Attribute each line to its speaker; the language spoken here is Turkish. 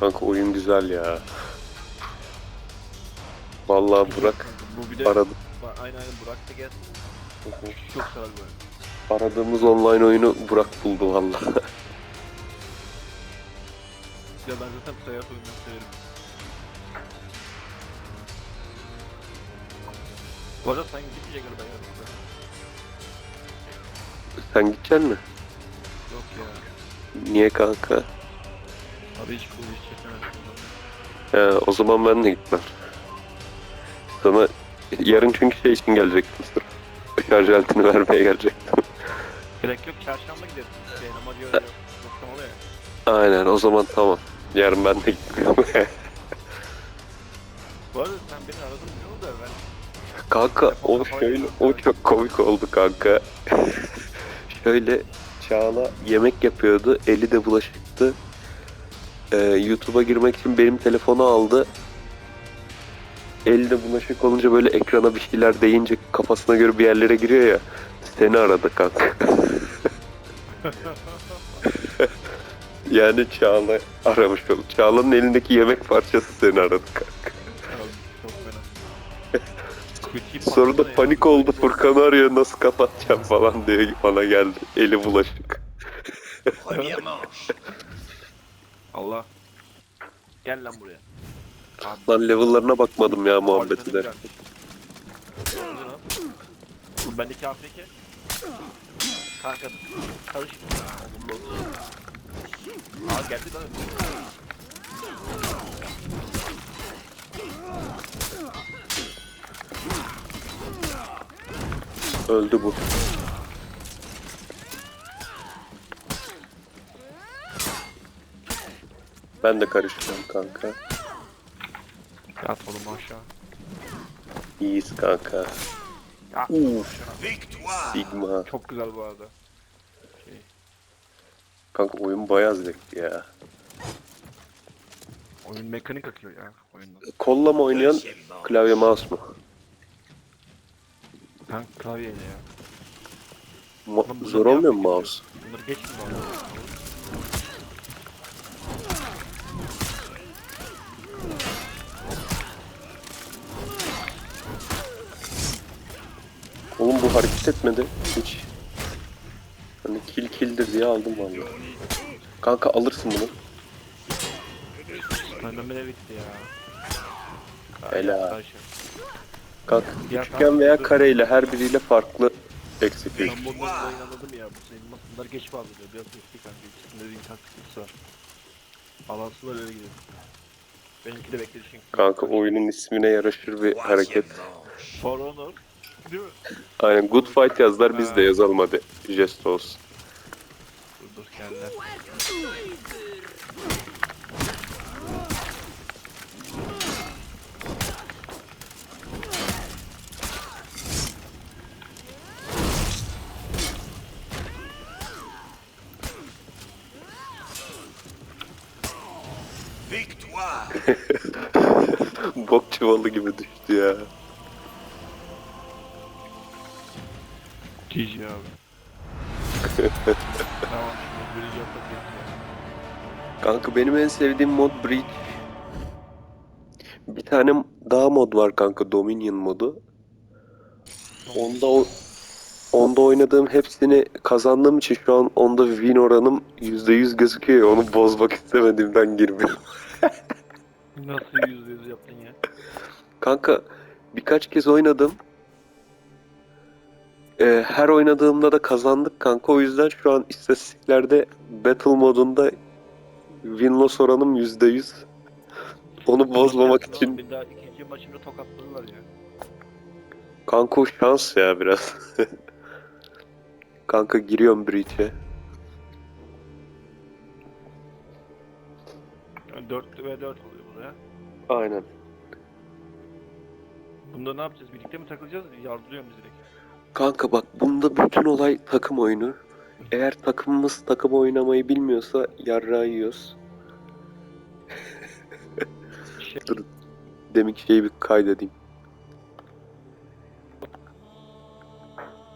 Speaker 1: Kanka oyun güzel ya. Vallahi Burak
Speaker 2: Bu bir de
Speaker 1: aradı.
Speaker 2: Aynen aynen Burak da gelsin. Çok sarar böyle.
Speaker 1: Aradığımız online oyunu Burak buldu vallahi.
Speaker 2: Ya ben zaten bu seyahat oyunları severim. Bu arada sen gitmeyecek galiba ya.
Speaker 1: Sen gideceksin mi?
Speaker 2: Yok ya.
Speaker 1: Niye kanka?
Speaker 2: Abi hiç kılıç çekemedim.
Speaker 1: He, o zaman ben de gitmem. Sana yarın çünkü şey için gelecektim sırf. Şarj aletini vermeye gelecektim.
Speaker 2: Gerek yok çarşamba gideriz. Amacı öyle noktam oluyor ya.
Speaker 1: Aynen o zaman tamam. Yarın ben de gitmiyorum.
Speaker 2: Bu arada sen beni aradın biliyor da ben
Speaker 1: kanka o şöyle o çok komik oldu kanka. şöyle Çağla yemek yapıyordu. Eli de bulaşıktı. Ee, YouTube'a girmek için benim telefonu aldı. Eli de bulaşık olunca böyle ekrana bir şeyler deyince kafasına göre bir yerlere giriyor ya. Seni aradı kanka. yani Çağla aramış oldu. Çağla'nın elindeki yemek parçası seni aradı kanka. Sonra da panik oldu. Furkan'ı arıyor nasıl kapatacağım falan diye bana geldi. Eli bulaşık.
Speaker 2: Allah. Gel lan buraya.
Speaker 1: Lan level'larına bakmadım ya muhabbeti de.
Speaker 2: bendeki AFK. Kanka karış. Aa geldi lan.
Speaker 1: Öldü bu. Ben de karışacağım kanka.
Speaker 2: Yat oğlum aşağı.
Speaker 1: İyiyiz kanka.
Speaker 2: Yat
Speaker 1: Uf.
Speaker 2: aşağı.
Speaker 1: Sigma.
Speaker 2: Çok güzel bu arada. Şey,
Speaker 1: Kanka oyun bayağı zevkli ya.
Speaker 2: oyun mekanik akıyor ya oyundan.
Speaker 1: Kolla mı oynayan klavye mouse mu?
Speaker 2: Ben klavyeyle ya. Bunları
Speaker 1: zor
Speaker 2: ne
Speaker 1: olmuyor mu mouse?
Speaker 2: Bunları geç mi?
Speaker 1: Oğlum bu hareket etmedi hiç. Hani kill killdir diye aldım vallahi. Kanka alırsın bunu.
Speaker 2: Benden bile bitti ya.
Speaker 1: Helal. Kalk. Üçgen veya kareyle her biriyle farklı execute.
Speaker 2: Ben bunları da inanladım ya. Bu senin bunlar geç bağlı diyor. Biraz eski kanka. İkisinde de internet sıkıntısı var. Balanslı öyle gidiyor. Benimki de bekleyişin.
Speaker 1: Kanka oyunun ismine yaraşır bir hareket.
Speaker 2: For Honor. Değil mi?
Speaker 1: Aynen good fight yazdılar biz de yazalım hadi. Jest olsun.
Speaker 2: Dur dur geldiler.
Speaker 1: Bok çuvalı gibi düştü ya.
Speaker 2: GG abi. tamam şimdi birinci yapalım.
Speaker 1: Kanka benim en sevdiğim mod Breach. Bir tane daha mod var kanka Dominion modu. Onda o onda oynadığım hepsini kazandığım için şu an onda win oranım %100 gözüküyor ya onu bozmak istemediğimden girmiyorum.
Speaker 2: Nasıl yüzde yüz yaptın ya?
Speaker 1: Kanka birkaç kez oynadım. Ee, her oynadığımda da kazandık kanka. O yüzden şu an istatistiklerde Battle modunda win-loss oranım %100. Onu bozmamak
Speaker 2: Oğlum,
Speaker 1: için
Speaker 2: Bir daha ikinci maçımda tokatladılar ya.
Speaker 1: kanka o şans ya biraz. kanka giriyorum Breach'e.
Speaker 2: Yani 4 ve 4 oluyor bu ya.
Speaker 1: Aynen.
Speaker 2: Bunda ne yapacağız? Birlikte mi takılacağız? Yardırıyor muyuz direkt?
Speaker 1: Kanka bak bunda bütün olay takım oyunu. Eğer takımımız takım oynamayı bilmiyorsa yarrağı yiyoruz.
Speaker 2: Şey,
Speaker 1: Demek şeyi bir kaydedeyim.